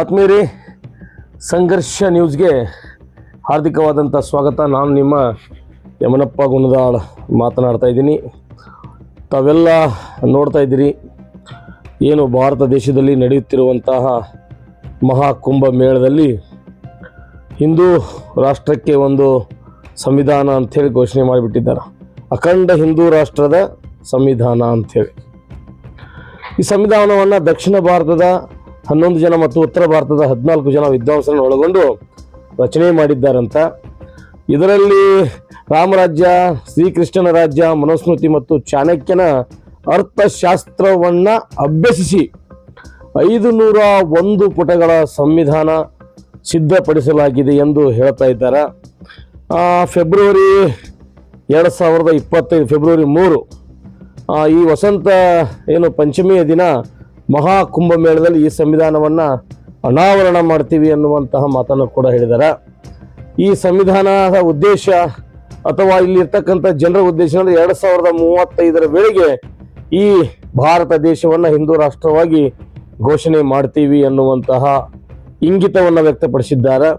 ಆತ್ಮೀಯರೇ, ಸಂಘರ್ಷ ನ್ಯೂಸ್ಗೆ ಹಾರ್ದಿಕವಾದಂಥ ಸ್ವಾಗತ. ನಾನು ನಿಮ್ಮ ಯಮನಪ್ಪ ಗುಣದಾಳ್ ಮಾತನಾಡ್ತಾ ಇದ್ದೀನಿ. ತಾವೆಲ್ಲ ನೋಡ್ತಾ ಇದ್ದೀರಿ, ಏನು ಭಾರತ ದೇಶದಲ್ಲಿ ನಡೆಯುತ್ತಿರುವಂತಹ ಮಹಾಕುಂಭ ಮೇಳದಲ್ಲಿ ಹಿಂದೂ ರಾಷ್ಟ್ರಕ್ಕೆ ಒಂದು ಸಂವಿಧಾನ ಅಂಥೇಳಿ ಘೋಷಣೆ ಮಾಡಿಬಿಟ್ಟಿದ್ದಾರೆ. ಅಖಂಡ ಹಿಂದೂ ರಾಷ್ಟ್ರದ ಸಂವಿಧಾನ ಅಂಥೇಳಿ. ಈ ಸಂವಿಧಾನವನ್ನು ದಕ್ಷಿಣ ಭಾರತದ ಹನ್ನೊಂದು ಜನ ಮತ್ತು ಉತ್ತರ ಭಾರತದ ಹದಿನಾಲ್ಕು ಜನ ವಿದ್ವಾಂಸರನ್ನು ಒಳಗೊಂಡು ರಚನೆ ಮಾಡಿದ್ದಾರಂತ. ಇದರಲ್ಲಿ ರಾಮರಾಜ್ಯ, ಶ್ರೀಕೃಷ್ಣನ ರಾಜ್ಯ, ಮನುಸ್ಮೃತಿ ಮತ್ತು ಚಾಣಕ್ಯನ ಅರ್ಥಶಾಸ್ತ್ರವನ್ನು ಅಭ್ಯಸಿಸಿ ಐದು ನೂರ ಒಂದು ಪುಟಗಳ ಸಂವಿಧಾನ ಸಿದ್ಧಪಡಿಸಲಾಗಿದೆ ಎಂದು ಹೇಳ್ತಾ ಇದ್ದಾರೆ. ಫೆಬ್ರವರಿ ಎರಡು ಸಾವಿರದ ಇಪ್ಪತ್ತೈದು, ಫೆಬ್ರವರಿ ಮೂರು ಈ ವಸಂತ ಏನು ಪಂಚಮಿಯ ದಿನ ಮಹಾ ಕುಂಭಮೇಳದಲ್ಲಿ ಈ ಸಂವಿಧಾನವನ್ನು ಅನಾವರಣ ಮಾಡ್ತೀವಿ ಅನ್ನುವಂತಹ ಮಾತನ್ನು ಕೂಡ ಹೇಳಿದ್ದಾರೆ ಈ ಸಂವಿಧಾನದ ಉದ್ದೇಶ ಅಥವಾ ಇಲ್ಲಿರ್ತಕ್ಕಂಥ ಜನರ ಉದ್ದೇಶ ಅಂದರೆ ಎರಡು ಸಾವಿರದ ಮೂವತ್ತೈದರ ವೇಳೆಗೆ ಈ ಭಾರತ ದೇಶವನ್ನು ಹಿಂದೂ ರಾಷ್ಟ್ರವಾಗಿ ಘೋಷಣೆ ಮಾಡ್ತೀವಿ ಅನ್ನುವಂತಹ ಇಂಗಿತವನ್ನು ವ್ಯಕ್ತಪಡಿಸಿದ್ದಾರೆ.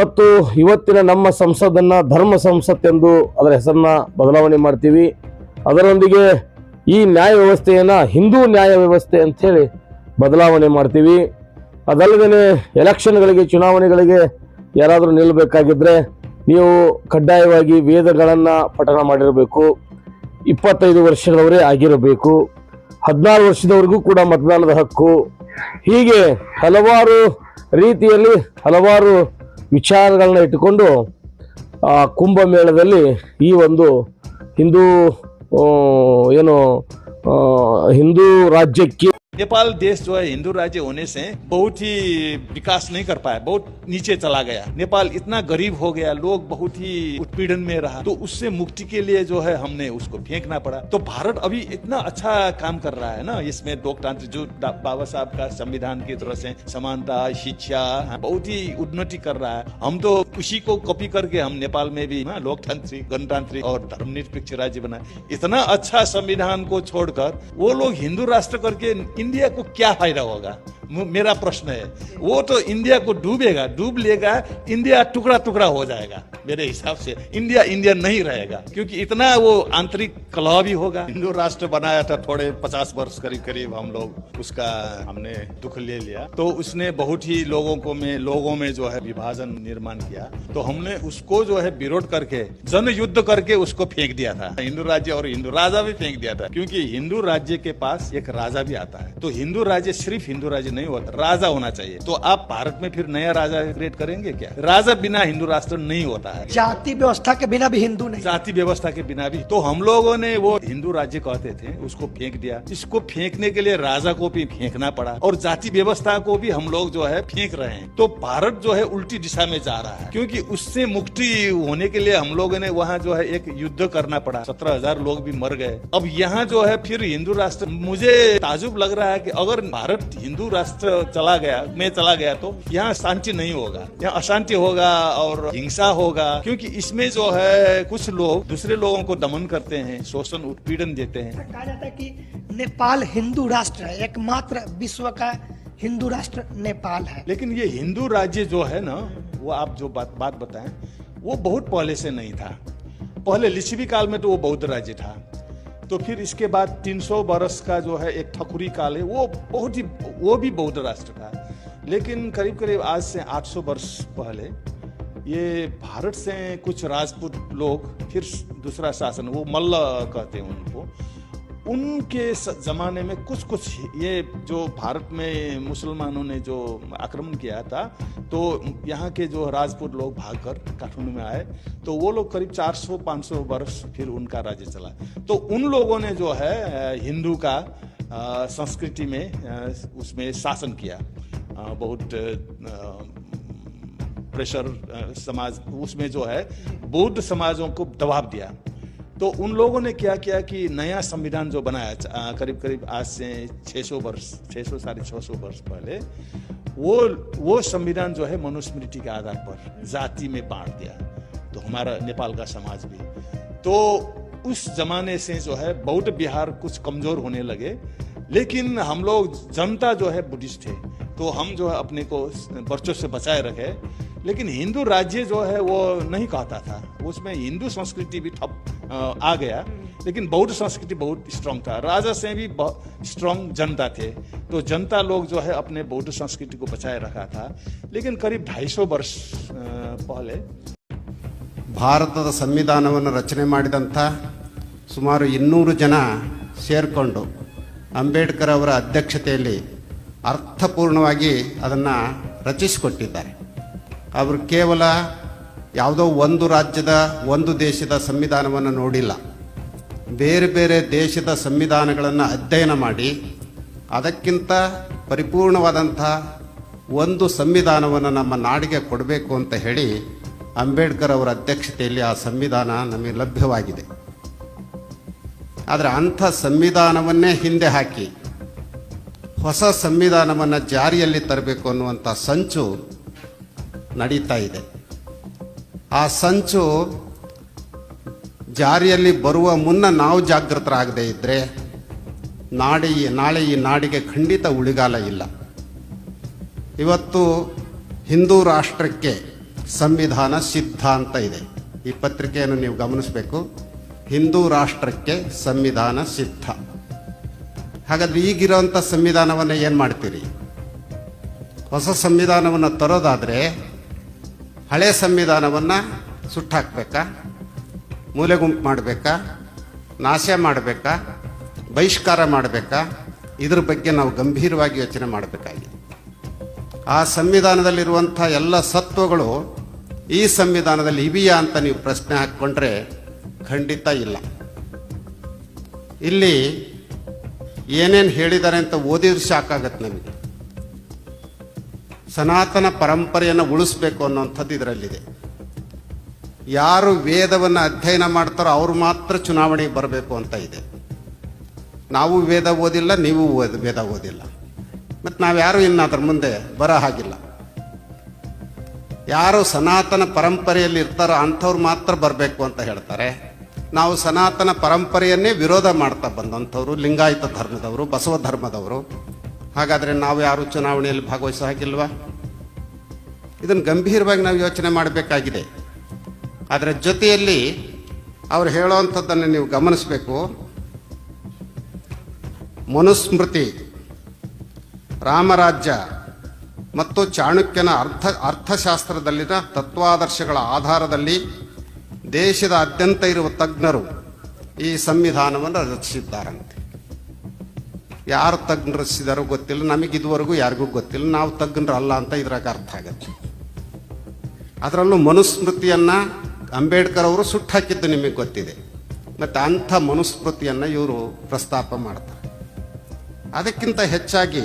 ಮತ್ತು ಇವತ್ತಿನ ನಮ್ಮ ಸಂಸದನ್ನ ಧರ್ಮ ಸಂಸತ್ ಎಂದು ಅದರ ಹೆಸರನ್ನ ಬದಲಾವಣೆ ಮಾಡ್ತೀವಿ. ಅದರೊಂದಿಗೆ ಈ ನ್ಯಾಯ ವ್ಯವಸ್ಥೆಯನ್ನು ಹಿಂದೂ ನ್ಯಾಯ ವ್ಯವಸ್ಥೆ ಅಂಥೇಳಿ ಬದಲಾವಣೆ ಮಾಡ್ತೀವಿ. ಅದಲ್ಲದೆ ಎಲೆಕ್ಷನ್ಗಳಿಗೆ, ಚುನಾವಣೆಗಳಿಗೆ ಯಾರಾದರೂ ನಿಲ್ಲಬೇಕಾಗಿದ್ದರೆ ನೀವು ಕಡ್ಡಾಯವಾಗಿ ವೇದಗಳನ್ನು ಪಠಣ ಮಾಡಿರಬೇಕು. ಇಪ್ಪತ್ತೈದು ವರ್ಷದವರೇ ಆಗಿರಬೇಕು. ಹದಿನಾರು ವರ್ಷದವರೆಗೂ ಕೂಡ ಮತದಾನದ ಹಕ್ಕು. ಹೀಗೆ ಹಲವಾರು ರೀತಿಯಲ್ಲಿ ಹಲವಾರು ವಿಚಾರಗಳನ್ನ ಇಟ್ಟುಕೊಂಡು ಕುಂಭಮೇಳದಲ್ಲಿ ಈ ಒಂದು ಹಿಂದೂ ಏನು ಹಿಂದೂ ರಾಜ್ಯಕ್ಕೆ नेपाल देश जो है हिंदू राज्य होने से बहुत ही विकास नहीं कर पाया बहुत नीचे चला गया। नेपाल इतना गरीब हो गया लोग बहुत ही उत्पीड़न में रहा तो उससे मुक्ति के लिए जो है हमने उसको फेंकना पड़ा। तो भारत अभी इतना अच्छा काम कर रहा है ना इसमें लोकतांत्रिक जो बाबा साहब का संविधान की तरह से समानता शिक्षा बहुत ही उन्नति कर रहा है। हम तो उसी को कॉपी करके हम नेपाल में भी हाँ, लोकतांत्रिक गणतांत्रिक और धर्मनिरपेक्ष राज्य बनाए इतना अच्छा संविधान को छोड़कर वो लोग हिंदू राष्ट्र करके इंडिया को क्या फ़ायदा होगा? मेरा प्रश्न है। वो तो इंडिया को डूबेगा, डूब लेगा, इंडिया टुकड़ा टुकड़ा हो जाएगा, मेरे हिसाब से। इंडिया इंडिया नहीं रहेगा, क्योंकि इतना वो आंतरिक कलह भी होगा। हिंदू राष्ट्र बनाया था थोड़े पचास वर्ष करीब करीब हम लोग, उसका हमने दुख ले लिया। तो उसने बहुत ही लोगों को में, लोगों में जो है विभाजन निर्माण किया। तो हमने उसको जो है विरोध करके जन युद्ध करके उसको फेंक दिया था। हिंदू राज्य और हिंदू राजा भी फेंक दिया था, क्योंकि हिंदू राज्य के पास एक राजा भी आता है। तो हिंदू राज्य सिर्फ़ हिंदू राज्य नहीं होता राजा होना चाहिए। तो आप भारत में फिर नया राजा क्रिएट करेंगे क्या? राजा बिना हिंदू राष्ट्र नहीं होता है। जाति व्यवस्था के बिना भी हिंदू नहीं। जाति व्यवस्था के बिना भी। तो हम लोगों ने वो हिंदू राज्य कहते थे उसको फेंक दिया। इसको फेंकने के लिए राजा को भी फेंकना पड़ा। और जाति व्यवस्था को भी हम लोग जो है फेंक रहे हैं। तो भारत जो है उल्टी दिशा में जा रहा है। क्योंकि उससे मुक्ति होने के लिए हम लोगों ने वहाँ जो है एक युद्ध करना पड़ा। सत्रह हज़ार लोग भी मर गए। अब यहाँ जो है फिर हिंदू राष्ट्र। मुझे ताजुब लग रहा है कि अगर भारत हिंदू राष्ट्र चला गया मैं चला गया तो यहाँ शांति नहीं होगा। यहाँ अशांति होगा और हिंसा होगा क्योंकि इसमें जो है कुछ लोग दूसरे लोगों को दमन करते हैं शोषण उत्पीड़न देते हैं। कहा जाता है कि नेपाल हिंदू राष्ट्र है एकमात्र विश्व का हिंदू राष्ट्र नेपाल है। लेकिन ये हिंदू राज्य जो है ना वो आप जो बात बात बताएँ वो बहुत पहले से नहीं था। पहले लिच्छवी काल में तो वो बौद्ध राज्य था। तो फिर इसके बाद 300 बरस का जो है एक ठकुरी काल है, वो बहुत ही, वो भी बौद्ध राष्ट्र का है। लेकिन करीब करीब आज से 800 वर्ष पहले ये भारत से कुछ राजपूत लोग, फिर दूसरा शासन, वो मल्ल कहते हैं उनको उनके जमाने में कुछ कुछ ये जो भारत में मुसलमानों ने जो आक्रमण किया था तो यहाँ के जो राजपूत लोग भागकर काठमांडू में आए तो वो लोग करीब 400-500 वर्ष फिर उनका राज्य चला। तो उन लोगों ने जो है हिंदू का संस्कृति में उसमें शासन किया। बहुत प्रेशर समाज, उसमें जो है, बौद्ध समाजों को दबाव दिया। तो उन लोगों ने क्या किया कि नया संविधान जो बनाया करीब करीब आज से 600 वर्ष 600 साढ़े छः सौ वर्ष पहले, वो वो संविधान जो है मनुस्मृति के आधार पर जाति में बांट दिया। तो हमारा नेपाल का समाज भी। तो उस जमाने से जो है बौद्ध बिहार कुछ कमज़ोर होने लगे, लेकिन हम लोग जनता जो है बुद्धिस्ट है तो हम जो है अपने को बर्चों से बचाए रखे। लेकिन हिंदू राज्य जो है वो नहीं कहता था उसमें हिंदू संस्कृति भी ठप अ, आ गया लेकिन बौद्ध संस्कृति बहुत स्ट्रांग था राजा से भी स्ट्रांग जनता थे तो जनता लोग जो है अपने बौद्ध संस्कृति को बचाए रखा था लेकिन करीब 250 वर्ष अ, पहले ಭಾರತದ ಸಂವಿಧಾನವನ್ನು ರಚನೆ ಮಾಡಿದಂಥ ಸುಮಾರು ಇನ್ನೂರು ಜನ ಸೇರಿಕೊಂಡು ಅಂಬೇಡ್ಕರ್ ಅವರ ಅಧ್ಯಕ್ಷತೆಯಲ್ಲಿ ಅರ್ಥಪೂರ್ಣವಾಗಿ ಅದನ್ನು ರಚಿಸಿಕೊಟ್ಟಿದ್ದಾರೆ ಅವರು ಕೇವಲ ಯಾವುದೋ ಒಂದು ರಾಜ್ಯದ, ಒಂದು ದೇಶದ ಸಂವಿಧಾನವನ್ನು ನೋಡಿಲ್ಲ. ಬೇರೆ ಬೇರೆ ದೇಶದ ಸಂವಿಧಾನಗಳನ್ನು ಅಧ್ಯಯನ ಮಾಡಿ, ಅದಕ್ಕಿಂತ ಪರಿಪೂರ್ಣವಾದಂಥ ಒಂದು ಸಂವಿಧಾನವನ್ನು ನಮ್ಮ ನಾಡಿಗೆ ಕೊಡಬೇಕು ಅಂತ ಹೇಳಿ ಅಂಬೇಡ್ಕರ್ ಅವರ ಅಧ್ಯಕ್ಷತೆಯಲ್ಲಿ ಆ ಸಂವಿಧಾನ ನಮಗೆ ಲಭ್ಯವಾಗಿದೆ. ಆದರೆ ಅಂಥ ಸಂವಿಧಾನವನ್ನೇ ಹಿಂದೆ ಹಾಕಿ, ಹೊಸ ಸಂವಿಧಾನವನ್ನು ಜಾರಿಯಲ್ಲಿ ತರಬೇಕು ಅನ್ನುವಂಥ ಸಂಚು ನಡೀತಾ ಇದೆ. ಆ ಸಂಚು ಜಾರಿಯಲ್ಲಿ ಬರುವ ಮುನ್ನ ನಾವು ಜಾಗೃತರಾಗದೇ ಇದ್ದರೆ ನಾಡಿ, ನಾಳೆ ಈ ನಾಡಿಗೆ ಖಂಡಿತ ಉಳಿಗಾಲ ಇಲ್ಲ. ಇವತ್ತು ಹಿಂದೂ ರಾಷ್ಟ್ರಕ್ಕೆ ಸಂವಿಧಾನ ಸಿದ್ಧ ಅಂತ ಇದೆ. ಈ ಪತ್ರಿಕೆಯನ್ನು ನೀವು ಗಮನಿಸಬೇಕು. ಹಿಂದೂ ರಾಷ್ಟ್ರಕ್ಕೆ ಸಂವಿಧಾನ ಸಿದ್ಧ. ಹಾಗಾದ್ರೆ ಈಗಿರೋಂಥ ಸಂವಿಧಾನವನ್ನು ಏನು ಮಾಡ್ತೀರಿ? ಹೊಸ ಸಂವಿಧಾನವನ್ನು ತರೋದಾದರೆ ಹಳೆ ಸಂವಿಧಾನವನ್ನು ಸುಟ್ಟಾಕ್ಬೇಕಾ? ಮೂಲೆ ಗುಂಪು ಮಾಡಬೇಕಾ? ನಾಶ ಮಾಡಬೇಕಾ? ಬಹಿಷ್ಕಾರ ಮಾಡಬೇಕಾ? ಇದ್ರ ಬಗ್ಗೆ ನಾವು ಗಂಭೀರವಾಗಿ ಯೋಚನೆ ಮಾಡಬೇಕಾಗಿದೆ. ಆ ಸಂವಿಧಾನದಲ್ಲಿರುವಂಥ ಎಲ್ಲ ಸತ್ವಗಳು ಈ ಸಂವಿಧಾನದಲ್ಲಿ ಇವೆಯಾ ಅಂತ ನೀವು ಪ್ರಶ್ನೆ ಹಾಕ್ಕೊಂಡ್ರೆ ಖಂಡಿತ ಇಲ್ಲ. ಇಲ್ಲಿ ಏನೇನು ಹೇಳಿದ್ದಾರೆ ಅಂತ ಓದಿದ್ರೆ ಸಾಕಾಗತ್ತೆ ನಮಗೆ. ಸನಾತನ ಪರಂಪರೆಯನ್ನು ಉಳಿಸ್ಬೇಕು ಅನ್ನೋಂಥದ್ದು ಇದರಲ್ಲಿದೆ. ಯಾರು ವೇದವನ್ನು ಅಧ್ಯಯನ ಮಾಡ್ತಾರೋ ಅವರು ಮಾತ್ರ ಚುನಾವಣೆಗೆ ಬರಬೇಕು ಅಂತ ಇದೆ. ನಾವು ವೇದ ಓದಿಲ್ಲ, ನೀವು ಓದ್- ವೇದ ಓದಿಲ್ಲ. ಮತ್ತು ನಾವ್ಯಾರು ಇನ್ನು ಅದ್ರ ಮುಂದೆ ಬರೋ ಹಾಗಿಲ್ಲ. ಯಾರು ಸನಾತನ ಪರಂಪರೆಯಲ್ಲಿ ಇರ್ತಾರೋ ಅಂಥವ್ರು ಮಾತ್ರ ಬರಬೇಕು ಅಂತ ಹೇಳ್ತಾರೆ. ನಾವು ಸನಾತನ ಪರಂಪರೆಯನ್ನೇ ವಿರೋಧ ಮಾಡ್ತಾ ಬಂದಂಥವ್ರು, ಲಿಂಗಾಯತ ಧರ್ಮದವರು, ಬಸವ ಧರ್ಮದವರು. ಹಾಗಾದರೆ ನಾವು ಯಾರು ಚುನಾವಣೆಯಲ್ಲಿ ಭಾಗವಹಿಸೋ ಹಾಗಿಲ್ವಾ? ಇದನ್ನು ಗಂಭೀರವಾಗಿ ನಾವು ಯೋಚನೆ ಮಾಡಬೇಕಾಗಿದೆ. ಅದರ ಜೊತೆಯಲ್ಲಿ ಅವ್ರು ಹೇಳೋವಂಥದ್ದನ್ನು ನೀವು ಗಮನಿಸಬೇಕು. ಮನುಸ್ಮೃತಿ, ರಾಮರಾಜ್ಯ ಮತ್ತು ಚಾಣಕ್ಯನ ಅರ್ಥ, ಅರ್ಥಶಾಸ್ತ್ರದಲ್ಲಿನ ತತ್ವಾದರ್ಶಗಳ ಆಧಾರದಲ್ಲಿ ದೇಶದ ಅತ್ಯಂತ ಇರುವ ತಜ್ಞರು ಈ ಸಂವಿಧಾನವನ್ನು ರಚಿಸಿದ್ದಾರಂತೆ. ಯಾರು ತಜ್ಞರಿಸಿದಾರೋ ಗೊತ್ತಿಲ್ಲ, ನಮಗೆ ಇದುವರೆಗೂ ಯಾರಿಗೂ ಗೊತ್ತಿಲ್ಲ. ನಾವು ತಜ್ಞರಲ್ಲ ಅಂತ ಇದ್ರಾಗ ಅರ್ಥ ಆಗತ್ತೆ. ಅದರಲ್ಲೂ ಮನುಸ್ಮೃತಿಯನ್ನ ಅಂಬೇಡ್ಕರ್ ಅವರು ಸುಟ್ಟಾಕಿದ್ದು ನಿಮಗೆ ಗೊತ್ತಿದೆ. ಮತ್ತು ಅಂಥ ಮನುಸ್ಮೃತಿಯನ್ನು ಇವರು ಪ್ರಸ್ತಾಪ ಮಾಡ್ತಾರೆ. ಅದಕ್ಕಿಂತ ಹೆಚ್ಚಾಗಿ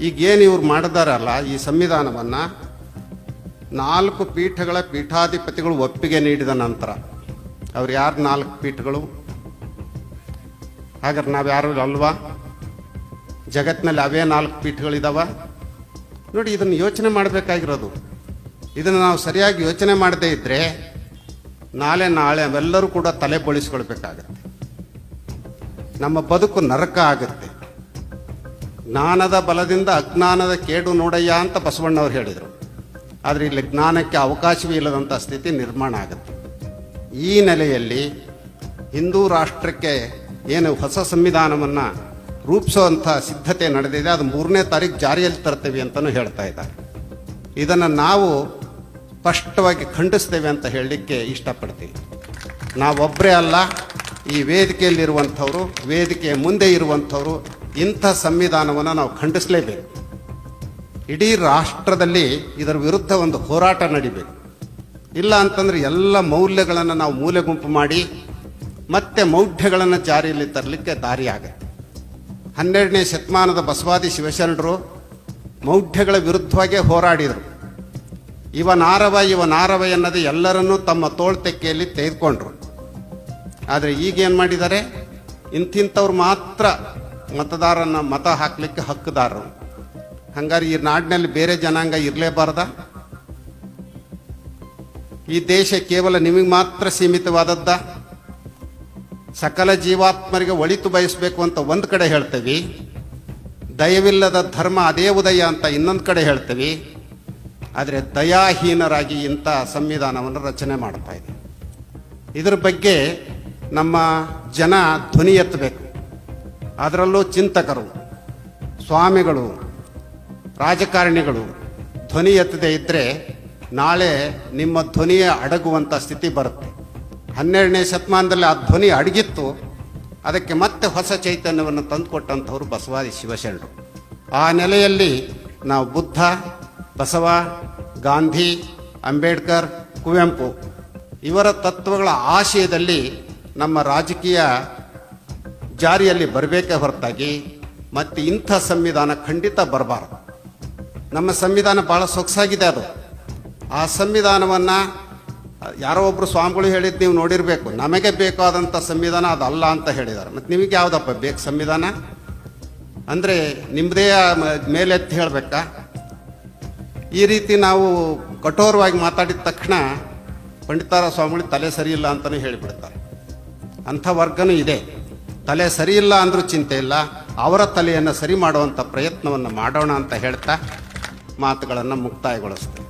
ಈಗೇನು ಇವ್ರು ಮಾಡಿದಾರಲ್ಲ, ಈ ಸಂವಿಧಾನವನ್ನು ನಾಲ್ಕು ಪೀಠಗಳ ಪೀಠಾಧಿಪತಿಗಳು ಒಪ್ಪಿಗೆ ನೀಡಿದ ನಂತರ, ಅವ್ರು ಯಾರು ನಾಲ್ಕು ಪೀಠಗಳು? ಹಾಗಾದ್ರೆ ನಾವು ಯಾರು ಅಲ್ವಾ? ಜಗತ್ತಿನಲ್ಲಿ ಅವೇ ನಾಲ್ಕು ಪೀಠಗಳಿದಾವ. ನೋಡಿ, ಇದನ್ನು ಯೋಚನೆ ಮಾಡಬೇಕಾಗಿರೋದು. ಇದನ್ನು ನಾವು ಸರಿಯಾಗಿ ಯೋಚನೆ ಮಾಡದೇ ಇದ್ದರೆ ನಾಳೆ ನಾಳೆ ಅವೆಲ್ಲರೂ ಕೂಡ ತಲೆ ಬೋಳಿಸ್ಕೊಳ್ಬೇಕಾಗತ್ತೆ. ನಮ್ಮ ಬದುಕು ನರಕ ಆಗುತ್ತೆ. ಜ್ಞಾನದ ಬಲದಿಂದ ಅಜ್ಞಾನದ ಕೇಡು ನೋಡಯ್ಯ ಅಂತ ಬಸವಣ್ಣವ್ರು ಹೇಳಿದರು. ಆದರೆ ಇಲ್ಲಿ ಜ್ಞಾನಕ್ಕೆ ಅವಕಾಶವೇ ಇಲ್ಲದಂಥ ಸ್ಥಿತಿ ನಿರ್ಮಾಣ ಆಗುತ್ತೆ. ಈ ನೆಲೆಯಲ್ಲಿ ಹಿಂದೂ ರಾಷ್ಟ್ರಕ್ಕೆ ಏನು ಹೊಸ ಸಂವಿಧಾನವನ್ನು ರೂಪಿಸುವಂಥ ಸಿದ್ಧತೆ ನಡೆದಿದೆ, ಅದು ಮೂರನೇ ತಾರೀಕು ಜಾರಿಯಲ್ಲಿ ತರ್ತೇವೆ ಅಂತಲೂ ಹೇಳ್ತಾ ಇದ್ದಾರೆ. ಇದನ್ನು ನಾವು ಸ್ಪಷ್ಟವಾಗಿ ಖಂಡಿಸ್ತೇವೆ ಅಂತ ಹೇಳಲಿಕ್ಕೆ ಇಷ್ಟಪಡ್ತೀವಿ ನಾವೊಬ್ಬರೇ ಅಲ್ಲ, ಈ ವೇದಿಕೆಯಲ್ಲಿರುವಂಥವರು, ವೇದಿಕೆಯ ಮುಂದೆ ಇರುವಂಥವರು, ಇಂಥ ಸಂವಿಧಾನವನ್ನು ನಾವು ಖಂಡಿಸಲೇಬೇಕು. ಇಡೀ ರಾಷ್ಟ್ರದಲ್ಲಿ ಇದರ ವಿರುದ್ಧ ಒಂದು ಹೋರಾಟ ನಡಿಬೇಕು. ಇಲ್ಲ ಅಂತಂದರೆ ಎಲ್ಲ ಮೌಲ್ಯಗಳನ್ನು ನಾವು ಮೂಲೆ ಗುಂಪು ಮಾಡಿ ಮತ್ತೆ ಮೌಢ್ಯಗಳನ್ನು ಜಾರಿಯಲ್ಲಿ ತರಲಿಕ್ಕೆ ದಾರಿ ಆಗುತ್ತೆ. ಹನ್ನೆರಡನೇ ಶತಮಾನದ ಬಸವಾದಿ ಶಿವಶರಣರು ಮೌಢ್ಯಗಳ ವಿರುದ್ಧವಾಗೇ ಹೋರಾಡಿದರು. ಇವ ನಾರವ ಇವ ನಾರವ ಎನ್ನದೆ ಎಲ್ಲರನ್ನೂ ತಮ್ಮ ತೋಳ್ತೆಕ್ಕೆಯಲ್ಲಿ ತೆಗೆದುಕೊಂಡ್ರು. ಆದರೆ ಈಗೇನು ಮಾಡಿದ್ದಾರೆ? ಇಂತಿಂಥವ್ರು ಮಾತ್ರ ಮತದಾರನ ಮತ ಹಾಕಲಿಕ್ಕೆ ಹಕ್ಕುದಾರರು. ಹಂಗಾರೆ ಈ ನಾಡಿನಲ್ಲಿ ಬೇರೆ ಜನಾಂಗ ಇರಲೇಬಾರ್ದ? ಈ ದೇಶ ಕೇವಲ ನಿಮಗೆ ಮಾತ್ರ ಸೀಮಿತವಾದದ್ದ? ಸಕಲ ಜೀವಾತ್ಮರಿಗೆ ಒಳಿತು ಬಯಸಬೇಕು ಅಂತ ಒಂದು ಕಡೆ ಹೇಳ್ತೇವೆ. ದಯವಿಲ್ಲದ ಧರ್ಮ ಅದೇ ಉದಯ ಅಂತ ಇನ್ನೊಂದು ಕಡೆ ಹೇಳ್ತೇವೆ. ಆದರೆ ದಯಾಹೀನರಾಗಿ ಇಂಥ ಸಂವಿಧಾನವನ್ನು ರಚನೆ ಮಾಡ್ತಾ ಇದೆ. ಇದ್ರ ಬಗ್ಗೆ ನಮ್ಮ ಜನ ಧ್ವನಿ ಎತ್ತಬೇಕು. ಅದರಲ್ಲೂ ಚಿಂತಕರು, ಸ್ವಾಮಿಗಳು, ರಾಜಕಾರಣಿಗಳು ಧ್ವನಿ ಎತ್ತದೇ ಇದ್ದರೆ ನಾಳೆ ನಿಮ್ಮ ಧ್ವನಿಯ ಅಡಗುವಂಥ ಸ್ಥಿತಿ ಬರುತ್ತೆ. ಹನ್ನೆರಡನೇ ಶತಮಾನದಲ್ಲಿ ಆ ಧ್ವನಿ ಅಡಗಿತ್ತು. ಅದಕ್ಕೆ ಮತ್ತೆ ಹೊಸ ಚೈತನ್ಯವನ್ನು ತಂದುಕೊಟ್ಟಂಥವ್ರು ಬಸವಾದಿ ಶಿವಶರಣರು. ಆ ನೆಲೆಯಲ್ಲಿ ನಾವು ಬುದ್ಧ, ಬಸವ, ಗಾಂಧಿ, ಅಂಬೇಡ್ಕರ್, ಕುವೆಂಪು ಇವರ ತತ್ವಗಳ ಆಶಯದಲ್ಲಿ ನಮ್ಮ ರಾಜಕೀಯ ಜಾರಿಯಲ್ಲಿ ಬರಬೇಕೇ ಹೊರತಾಗಿ ಮತ್ತು ಇಂಥ ಸಂವಿಧಾನ ಖಂಡಿತ ಬರಬಾರದು. ನಮ್ಮ ಸಂವಿಧಾನ ಭಾಳ ಸೊಗಸಾಗಿದೆ ಅದು. ಆ ಸಂವಿಧಾನವನ್ನು ಯಾರೋ ಒಬ್ಬರು ಸ್ವಾಮಿಗಳು ಹೇಳಿದ್ದು ನೀವು ನೋಡಿರಬೇಕು. ನಮಗೆ ಬೇಕಾದಂಥ ಸಂವಿಧಾನ ಅದಲ್ಲ ಅಂತ ಹೇಳಿದ್ದಾರೆ ಮತ್ತು ನಿಮಗೆ ಯಾವುದಪ್ಪ ಬೇಕು ಸಂವಿಧಾನ? ಅಂದರೆ ನಿಮ್ಮದೇ ಮೇಲೆತ್ತಿ ಹೇಳಬೇಕಾ? ಈ ರೀತಿ ನಾವು ಕಠೋರವಾಗಿ ಮಾತಾಡಿದ ತಕ್ಷಣ ಪಂಡಿತಾರ ಸ್ವಾಮಿಗಳು ತಲೆ ಸರಿಯಿಲ್ಲ ಅಂತಲೂ ಹೇಳಿಬಿಡ್ತಾರೆ. ಅಂಥ ವರ್ಗನೂ ಇದೆ. ತಲೆ ಸರಿಯಿಲ್ಲ ಅಂದರೂ ಚಿಂತೆ ಇಲ್ಲ. ಅವರ ತಲೆಯನ್ನು ಸರಿ ಮಾಡುವಂಥ ಪ್ರಯತ್ನವನ್ನು ಮಾಡೋಣ ಅಂತ ಹೇಳ್ತಾ ಮಾತುಗಳನ್ನು ಮುಕ್ತಾಯಗೊಳಿಸ್ತೇನೆ.